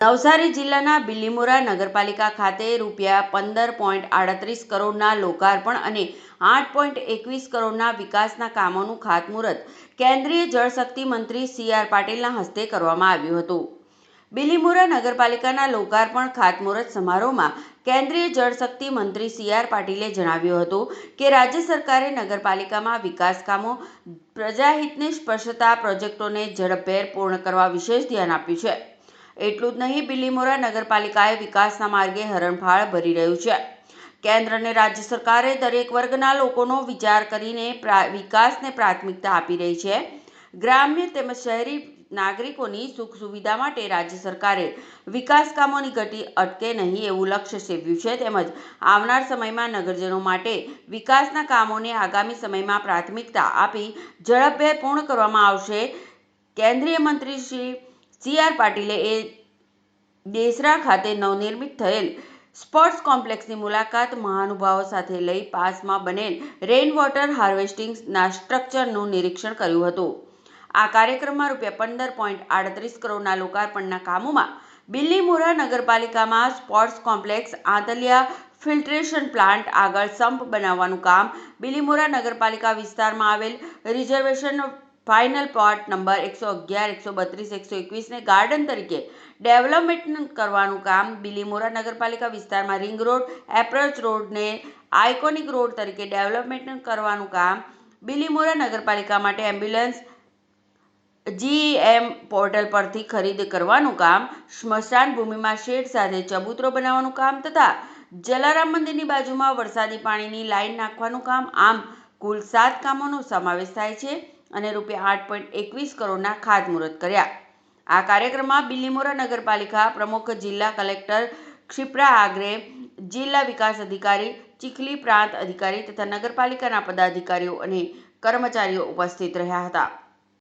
નવસારી જિલ્લાના બિલીમોરા નગરપાલિકા ખાતે રૂપિયા પંદર પોઈન્ટ આડત્રીસ કરોડના લોકાર્પણ અને આઠ પોઈન્ટ એકવીસ કરોડના વિકાસના કામોનું ખાતમુહૂર્ત કેન્દ્રીય જળશક્તિ મંત્રી સી આર પાટીલના હસ્તે કરવામાં આવ્યું હતું. બિલીમોરા નગરપાલિકાના લોકાર્પણ ખાતમુહૂર્ત સમારોહમાં કેન્દ્રીય જળશક્તિ મંત્રી સી આર પાટીલે જણાવ્યું હતું કે રાજ્ય સરકારે નગરપાલિકામાં વિકાસ કામો, પ્રજાહિતને સ્પર્શતા પ્રોજેક્ટોને ઝડપભેર પૂર્ણ કરવા વિશેષ ધ્યાન આપ્યું છે. એટલું જ નહીં બિલીમોરા નગરપાલિકાએ વિકાસના માર્ગે હરણફાળ ભરી રહ્યું છે. કેન્દ્ર અને રાજ્ય સરકારે દરેક વર્ગના લોકોનો વિચાર કરીને વિકાસને પ્રાથમિકતા આપી રહી છે. ગ્રામ્ય તેમજ શહેરી નાગરિકોની સુખ સુવિધા માટે રાજ્ય સરકારે વિકાસ કામોની ગતિ અટકે નહીં એવું લક્ષ્ય સેવ્યું છે. તેમજ આવનાર સમયમાં નગરજનો માટે વિકાસના કામોને આગામી સમયમાં પ્રાથમિકતા આપી ઝડપભેર પૂર્ણ કરવામાં આવશે. કેન્દ્રીય મંત્રી શ્રી સી આર પાટીલે એ દેસરા ખાતે નવનિર્મિત થયેલ સ્પોર્ટ્સ કોમ્પ્લેક્સની મુલાકાત મહાનુભાવો સાથે લઈ પાસમાં બનેલ રેઇન વોટર હાર્વેસ્ટિંગના સ્ટ્રક્ચરનું નિરીક્ષણ કર્યું હતું. આ કાર્યક્રમમાં રૂપિયા પંદર પોઈન્ટ આડત્રીસ કરોડના લોકાર્પણના કામોમાં બિલ્લીમોરા નગરપાલિકામાં sports complex, Antaliya filtration plant આગળ સંપ બનાવવાનું કામ બિલીમોરા નગરપાલિકા વિસ્તારમાં આવેલ રિઝર્વેશન ફાઇનલ પ્લોટ નંબર એકસો અગિયાર, એકસો બત્રીસ, એકસો એકવીસને ગાર્ડન તરીકે ડેવલપમેન્ટ કરવાનું કામ બિલીમોરા નગરપાલિકા વિસ્તારમાં રિંગ રોડ એપ્રોચ રોડને આઇકોનિક રોડ તરીકે ડેવલપમેન્ટ કરવાનું કામ બિલીમોરા નગરપાલિકા માટે એમ્બ્યુલન્સ જીએમ પોર્ટલ પરથી ખરીદ કરવાનું કામ, સ્મશાન ભૂમિમાં શેડ સાથે ચબૂતરો બનાવવાનું કામ તથા જલારામ મંદિરની બાજુમાં વરસાદી પાણીની લાઇન નાખવાનું કામ. આમ કુલ સાત કામોનો સમાવેશ થાય છે. અને રૂપિયા આઠ પોઈન્ટ એકવીસ કરોડના ખાતમુહૂર્ત કર્યા. આ કાર્યક્રમમાં બિલીમોરા નગરપાલિકા પ્રમુખ જિલ્લા કલેક્ટર ક્ષિપ્રા આગરે, જિલ્લા વિકાસ અધિકારી, ચીખલી પ્રાંત અધિકારી તથા નગરપાલિકાના પદાધિકારીઓ અને કર્મચારીઓ ઉપસ્થિત રહ્યા હતા.